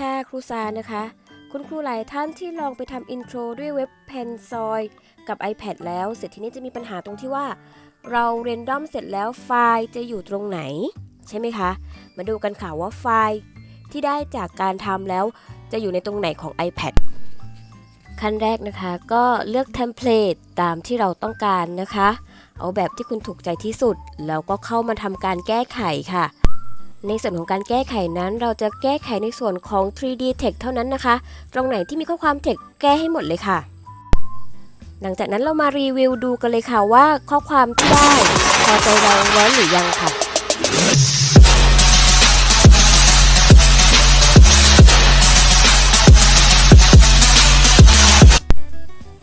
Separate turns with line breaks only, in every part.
ค่ะครูซานะคะ คุณครูหลายท่านที่ลองไปทำอินโทรด้วยเว็บเพนซอยกับ iPad แล้ว เสร็จทีนี้จะมีปัญหาตรงที่ว่า เราเรนดอมเสร็จแล้วไฟล์จะอยู่ตรงไหน ใช่ไหมคะ มาดูกันค่ะว่าไฟล์ที่ได้จากการทำแล้วจะอยู่ในตรงไหนของ iPad ขั้นแรกนะคะก็เลือกเทมเพลตตามที่เราต้องการนะคะ เอาแบบที่คุณถูกใจที่สุด แล้วก็เข้ามาทำการแก้ไขค่ะ ในส่วนของการแก้ไขนั้นเราจะแก้ไขในส่วนของ 3D Text เท่านั้นนะคะ ตรงไหนที่มีข้อความ text แก้ให้หมดเลยค่ะ หลังจากนั้นเรามารีวิวดูกันเลยค่ะว่าข้อความที่ได้ พอใจเราแล้วหรือยังค่ะ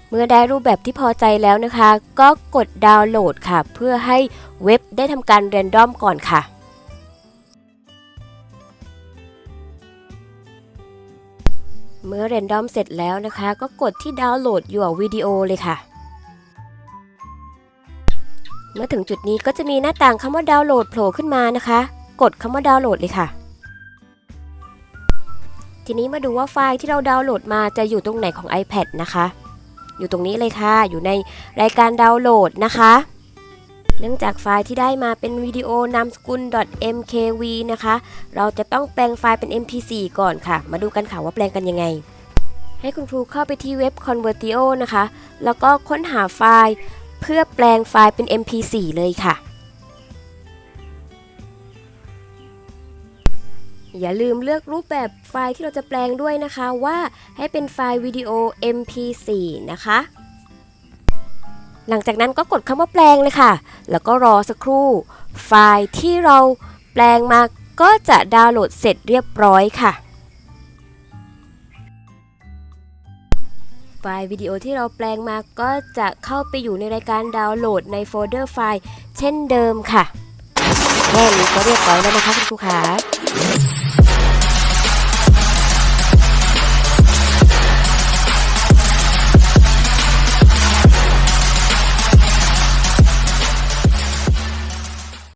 เมื่อได้รูปแบบที่พอใจแล้วนะคะ ก็กดดาวน์โหลดค่ะ เพื่อให้เว็บได้ทำการเรนดอมก่อนค่ะ เมื่อเรนดอมเสร็จแล้วนะคะ ก็กดที่ดาวน์โหลด your วิดีโอเลยค่ะ เมื่อถึงจุดนี้ก็จะมีหน้าต่างคำว่าดาวน์โหลดโผล่ขึ้นมานะคะ กดคำว่าดาวน์โหลดเลยค่ะ ทีนี้มาดูว่าไฟล์ที่เราดาวน์โหลดมาจะอยู่ตรงไหนของ iPad นะคะ อยู่ตรงนี้เลยค่ะ อยู่ในรายการดาวน์โหลดนะคะ เนื่องจากไฟล์ที่ได้มาเป็นวิดีโอนามสกุล .mkv นะคะ เราจะต้องแปลงไฟล์เป็น mp4 ก่อนค่ะ มาดูกันค่ะว่าแปลงกันยังไง ให้คุณครูเข้าไปที่เว็บ Convertio นะคะ แล้วก็ค้นหาไฟล์เพื่อแปลงไฟล์เป็น mp4 เลยค่ะ อย่าลืมเลือกรูปแบบไฟล์ที่เราจะแปลงด้วยนะคะว่าให้เป็นไฟล์วิดีโอ mp4 นะคะ หลังจากนั้นก็กดคำว่าแปลงเลยค่ะ แล้วก็รอสักครู่ ไฟล์ที่เราแปลงมาก็จะดาวน์โหลดเสร็จเรียบร้อยค่ะ ไฟล์วิดีโอที่เราแปลงมาก็จะเข้าไปอยู่ในรายการดาวน์โหลดในโฟลเดอร์ไฟล์เช่นเดิมค่ะแค่นี้ก็เรียบร้อยแล้วนะคะคุณครูขา